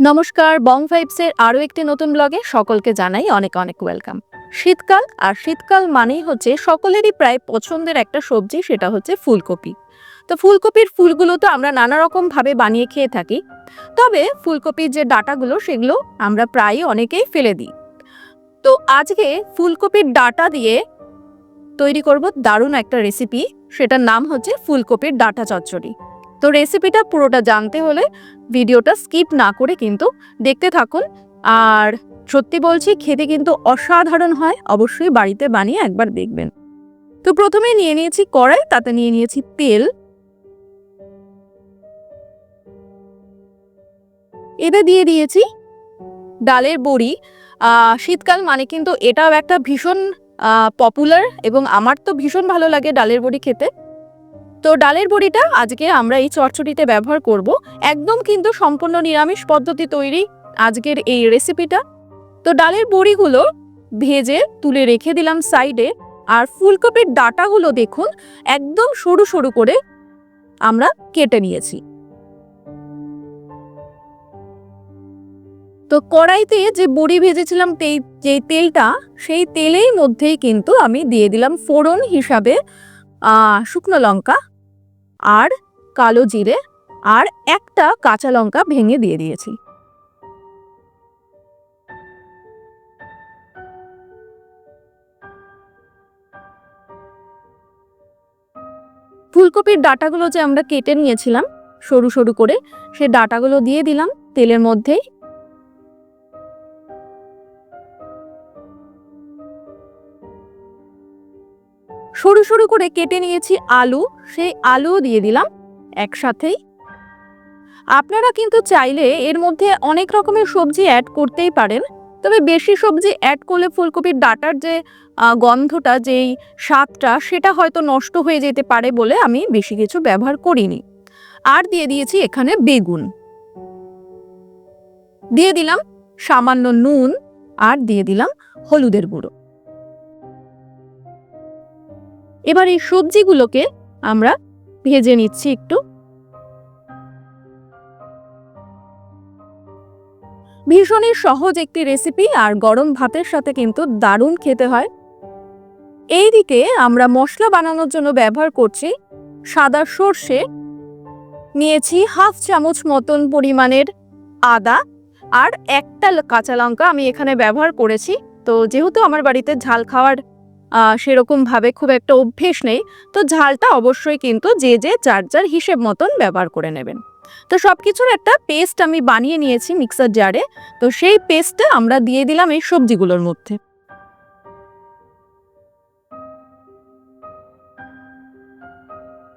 নমস্কার, বং ভাইবসের আরও একটি নতুন ব্লগে সকলকে জানাই অনেক অনেক ওয়েলকাম। শীতকাল, আর শীতকাল মানেই হচ্ছে সকলেরই প্রায় পছন্দের একটা সবজি, সেটা হচ্ছে ফুলকপি। তো ফুলকপির ফুলগুলো তো আমরা নানা রকম ভাবে বানিয়ে খেয়ে থাকি। তবে ফুলকপির যে ডাটাগুলো, সেগুলো আমরা প্রায়ই অনেকেই ফেলে দিই। তো আজকে ফুলকপির ডাটা দিয়ে তৈরি করব দারুণ একটা রেসিপি সেটার নাম হচ্ছে ফুলকপির ডাটা চচ্চড়ি। তো রেসিপিটা পুরোটা জানতে হলে ভিডিওটা স্কিপ না করে কিন্তু দেখতে থাকুন। আর সত্যি বলছি, খেতে কিন্তু অসাধারণ হয়। অবশ্যই বাড়িতে বানিয়ে একবার দেখবেন। তো প্রথমে নিয়ে নিয়েছি কড়াই, তাতে নিয়ে নিয়েছি তেল। এতে দিয়ে দিয়েছি ডালের বড়ি। শীতকাল মানে কিন্তু এটাও একটা ভীষণ পপুলার এবং আমার তো ভীষণ ভালো লাগে ডালের বড়ি খেতে। তো ডালের বড়িটা আজকে আমরা এই চচ্চড়িতে ব্যবহার করব। একদম কিন্তু সম্পূর্ণ নিরামিষ পদ্ধতি তৈরি আজকের এই রেসিপিটা তো ডালের বড়িগুলো ভেজে তুলে রেখে দিলাম সাইডে। আর ফুলকপির ডাটাগুলো দেখুন, একদম সরু সরু করে আমরা কেটে নিয়েছি। তো কড়াইতে যে বড়ি ভেজেছিলাম যে তেলটা, সেই তেলের মধ্যেই কিন্তু আমি দিয়ে দিলাম ফোড়ন হিসাবে শুকনো লঙ্কা। আর কালো জিরে আর একটা কাঁচা লঙ্কা ভেঙে দিয়ে দিয়েছি। ফুলকপির ডাটাগুলো যে আমরা কেটে নিয়েছিলাম, সরু সরু করে, সে ডাটাগুলো দিয়ে দিলাম, তেলের মধ্যেই সরু সরু করে কেটে নিয়েছি আলু, সেই আলু দিয়ে দিলাম একসাথেই। আপনারা কিন্তু চাইলে এর মধ্যে অনেক রকমের সবজি অ্যাড করতেই পারেন, তবে বেশি সবজি অ্যাড করলে ফুলকপির ডাটার যে গন্ধটা, যেই স্বাদটা, সেটা হয়তো নষ্ট হয়ে যেতে পারে বলে আমি বেশি কিছু ব্যবহার করিনি। আর দিয়ে দিয়েছি এখানে বেগুন। দিয়ে দিলাম সামান্য নুন, আর দিয়ে দিলাম হলুদের গুঁড়ো। এবার এই সবজিগুলোকে আমরা ভেজে নিচ্ছি একটু। ভীষণই সহজ একটি রেসিপি আর গরম ভাতের সাথে কিন্তু দারুণ খেতে হয়। এই দিকে আমরা মশলা বানানোর জন্য ব্যবহার করছি সাদা সর্ষে। নিয়েছি হাফ চামচ মতন পরিমাণের আদা আর একটা কাঁচা লঙ্কা আমি এখানে ব্যবহার করেছি। তো যেহেতু আমার বাড়িতে ঝাল খাওয়ার আহ, সেরকম ভাবে খুব একটা অভ্যেস নেই। তো ঝালটা অবশ্যই কিন্তু যে যে যার যার হিসেব মতন ব্যবহার করে নেবেন। তো সব কিছুর একটা পেস্ট আমি বানিয়ে নিয়েছি মিক্সার জারে তো সেই পেস্টটা আমরা দিয়ে দিলাম এই সবজিগুলোর মধ্যে।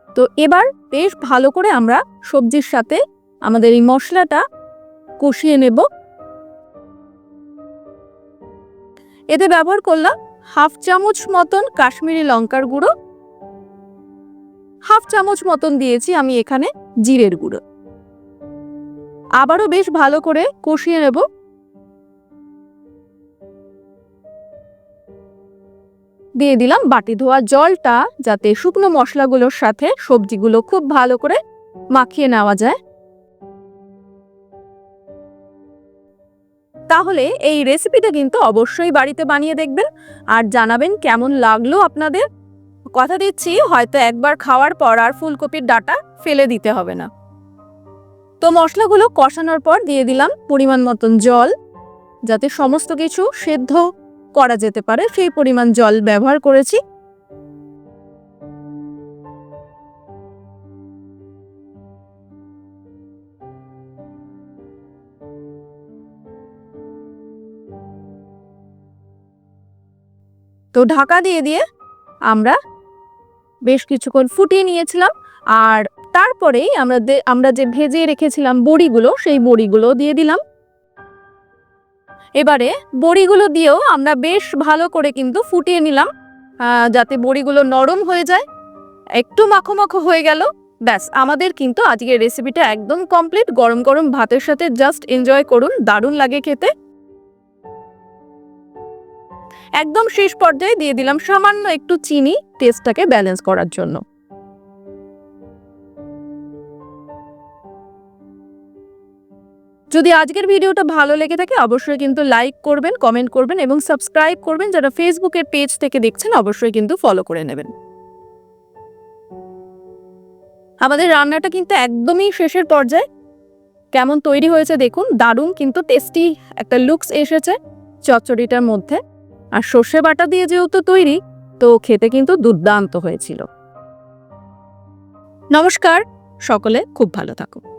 তো এবার বেশ ভালো করে আমরা সবজির সাথে আমাদের এই মশলাটা কষিয়ে নেব। এতে ব্যবহার করলাম হাফ চামচ মতন কাশ্মীরি লঙ্কার গুঁড়ো। হাফ চামচ মতন দিয়েছি আমি এখানে জিরের গুঁড়ো। আবারও বেশ ভালো করে কষিয়ে নেব। দিয়ে দিলাম বাটি ধোয়া জলটা যাতে শুকনো মশলাগুলোর সাথে সবজিগুলো খুব ভালো করে মাখিয়ে নেওয়া যায়। তাহলে এই রেসিপিটা কিন্তু অবশ্যই বাড়িতে বানিয়ে দেখবেন আর জানাবেন কেমন লাগল আপনাদের। কথা দিচ্ছি, হয়তো একবার খাওয়ার পর আর ফুলকপির ডাটা ফেলে দিতে হবে না। তো মশলাগুলো কষানোর পর দিয়ে দিলাম পরিমাণ মতন জল, যাতে সমস্ত কিছু সেদ্ধ করা যেতে পারে। সেই পরিমাণ জল ব্যবহার করেছি। তো ঢাকা দিয়ে দিয়ে আমরা বেশ কিছুক্ষণ ফুটিয়ে নিয়েছিলাম। আর তারপরেই আমরা আমরা যে ভেজে রেখেছিলাম বড়িগুলো, সেই বড়িগুলো দিয়ে দিলাম। এবারে বড়িগুলো দিয়েও আমরা বেশ ভালো করে কিন্তু ফুটিয়ে নিলাম যাতে বড়িগুলো নরম হয়ে যায়। একটু মাখো মাখো হয়ে গেল। ব্যাস, আমাদের কিন্তু আজকের রেসিপিটা একদম কমপ্লিট গরম গরম ভাতের সাথে জাস্ট এনজয় করুন, দারুণ লাগে খেতে। একদম শেষ পর্যায়ে দিয়ে দিলাম সামান্য একটু চিনি টেস্টটাকে ব্যালেন্স করার জন্য। যদি আজকের ভিডিওটা ভালো লেগে থাকে, অবশ্যই কিন্তু লাইক করবেন কমেন্ট করবেন এবং সাবস্ক্রাইব করবেন। যারা ফেসবুকের পেজ থেকে দেখছেন, অবশ্যই কিন্তু ফলো করে নেবেন। আমাদের রান্নাটা কিন্তু একদমই শেষের পর্যায়ে। কেমন তৈরি হয়েছে দেখুন, দারুণ কিন্তু টেস্টি একটা লুকস এসেছে চচ্চড়িটার মধ্যে। আর সর্ষে বাটা দিয়ে যেহেতু তৈরি, তো খেতে কিন্তু দুর্দান্ত হয়েছিল। নমস্কার, সকলে খুব ভালো থাকুন।